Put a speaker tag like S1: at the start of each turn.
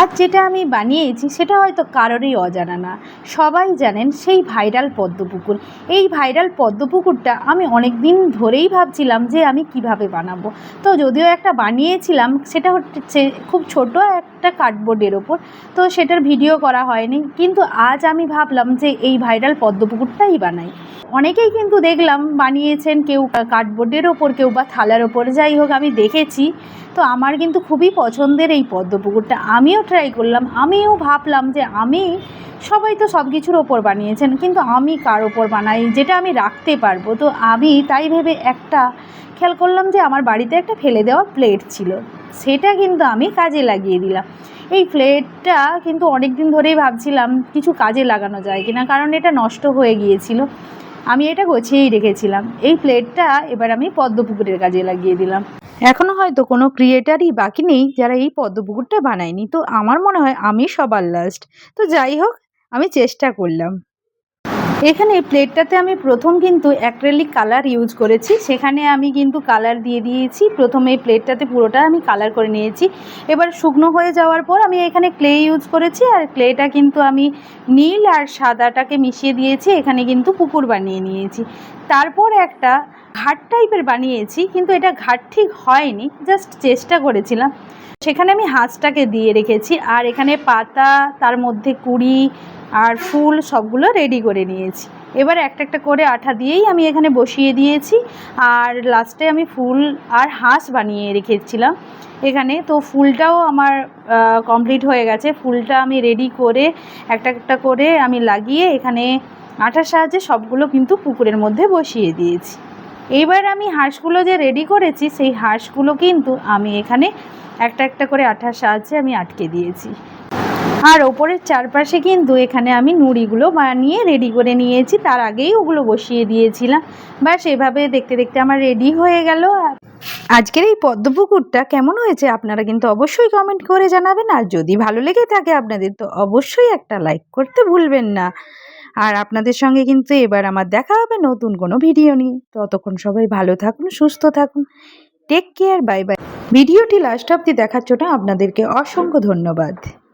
S1: আজ যেটা আমি বানিয়েছি সেটা হয়তো কারোরই অজানা না। সবাই জানেন সেই ভাইরাল পদ্মপুকুর। এই ভাইরাল পদ্মপুকুরটা আমি অনেক দিন ধরেই ভাবছিলাম যে আমি কীভাবে বানাবো। তো যদিও একটা বানিয়েছিলাম, সেটা হচ্ছে খুব ছোট একটা কার্ডবোর্ডের ওপর, তো সেটার ভিডিও করা হয়নি। কিন্তু আজ আমি ভাবলাম যে এই ভাইরাল পদ্মপুকুরটাই বানাই। অনেকেই কিন্তু দেখলাম বানিয়েছেন কেউ কার্ডবোর্ডের ওপর, কেউ বা থালার ওপর। যাই হোক, আমি দেখেছি। তো আমার কিন্তু খুবই পছন্দের এই পদ্মপুকুরটা। আমিও ট্রাই করলাম, আমিও ভাবলাম যে আমি, সবাই তো সব কিছুর ওপর বানিয়েছেন, কিন্তু আমি কার ওপর বানাই, যেটা আমি রাখতে পারব? তো আমি তাই ভেবে একটা খেয়াল করলাম যে আমার বাড়িতে একটা ফেলে দেওয়া প্লেট ছিল। সেটা কিন্তু আমি কাজে লাগিয়ে দিলাম। এই প্লেটটা কিন্তু অনেক দিন ধরেই ভাবছিলাম কিছু কাজে লাগানো যায় কিনা, কারণ এটা নষ্ট হয়ে গিয়েছিল। আমি এটা গোছিয়েই রেখেছিলাম। এই প্লেটটা এবার আমি পদ্মপুকুরের কাজে লাগিয়ে দিলাম। এখনও হয়তো কোনো ক্রিয়েটারই বাকি নেই যারা এই পদ্মপুকুরটা বানায়নি। তো আমার মনে হয় আমি সবার লাস্ট তো যাই হোক, আমি চেষ্টা করলাম। এখানে প্লেটটাতে আমি প্রথম কিন্তু অ্যাক্রেলিক কালার ইউজ করেছি। সেখানে আমি কিন্তু কালার দিয়ে দিয়েছি। প্রথমে এই প্লেটটাতে পুরোটা আমি কালার করে নিয়েছি। এবার শুকনো হয়ে যাওয়ার পর আমি এখানে ক্লে ইউজ করেছি আর ক্লেটা কিন্তু আমি নীল আর সাদাটাকে মিশিয়ে দিয়েছি। এখানে কিন্তু পুকুর বানিয়ে নিয়েছি। তারপর একটা ঘাট টাইপের বানিয়েছি, কিন্তু এটা ঘাট ঠিক হয়নি। জাস্ট চেষ্টা করেছিলাম। সেখানে আমি হাঁসটাকে দিয়ে রেখেছি। আর এখানে পাতা, তার মধ্যে কুড়ি আর ফুল সবগুলো রেডি করে নিয়েছি। এবার একটা একটা করে আঠা দিয়েই আমি এখানে বসিয়ে দিয়েছি। আর লাস্টে আমি ফুল আর হাঁস বানিয়ে রেখেছিলাম। এখানে তো ফুলটাও আমার কমপ্লিট হয়ে গেছে। ফুলটা আমি রেডি করে একটা একটা করে আমি লাগিয়ে এখানে আঠার সাহায্যে সবগুলো কিন্তু পুকুরের মধ্যে বসিয়ে দিয়েছি। এইবার আমি হাঁসগুলো যে রেডি করেছি, সেই হাঁসগুলো কিন্তু আমি এখানে একটা একটা করে আঠার সাহায্যে আমি আটকে দিয়েছি। আর ওপরের চারপাশে কিন্তু এখানে আমি নুড়িগুলো বানিয়ে রেডি করে নিয়েছি। তার আগেই ওগুলো বসিয়ে দিয়েছিলাম। বা সেভাবে দেখতে দেখতে আমার রেডি হয়ে গেল। আজকের এই পদ্মপুকুরটা কেমন হয়েছে আপনারা কিন্তু অবশ্যই কমেন্ট করে জানাবেন। আর যদি ভালো লেগে থাকে আপনাদের, তো অবশ্যই একটা লাইক করতে ভুলবেন না। আর আপনাদের সঙ্গে কিন্তু এবার আমার দেখা হবে নতুন কোনো ভিডিও নিয়ে। ততক্ষণ সবাই ভালো থাকুন, সুস্থ থাকুন। টেক কেয়ার বাই বাই ভিডিওটি লাস্ট অব্দি দেখার জন্য আপনাদেরকে অসংখ্য ধন্যবাদ।